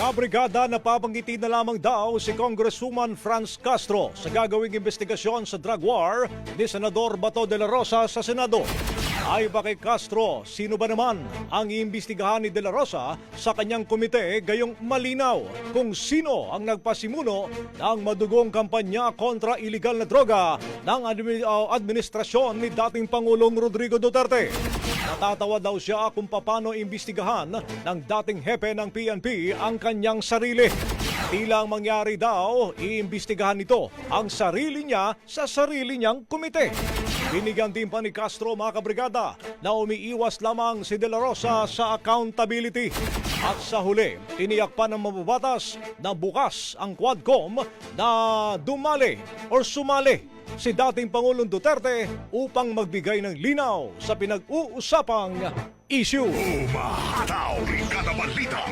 Kabrigada napapangiti na lamang daw si Congresswoman Franz Castro sa gagawing investigasyon sa drug war ni Senador Bato de la Rosa sa Senado. Ay ba kay Castro, sino ba naman ang iimbestigahan ni De La Rosa sa kanyang komite gayong malinaw kung sino ang nagpasimuno ng madugong kampanya kontra iligal na droga ng admi- administrasyon ni dating Pangulong Rodrigo Duterte. Natatawa daw siya kung paano imbestigahan ng dating hepe ng PNP ang kanyang sarili. Tila ang mangyari daw, iimbestigahan nito ang sarili niya sa sarili niyang komite. Binigyan din pa ni Castro mga kabrigada na umiiwas lamang si De La Rosa sa accountability. At sa huli, tiniyak pa ng mababatas na bukas ang Quadcom na dumali or sumali si dating Pangulong Duterte upang magbigay ng linaw sa pinag-uusapang issue. Umahataw, Brigada Balita.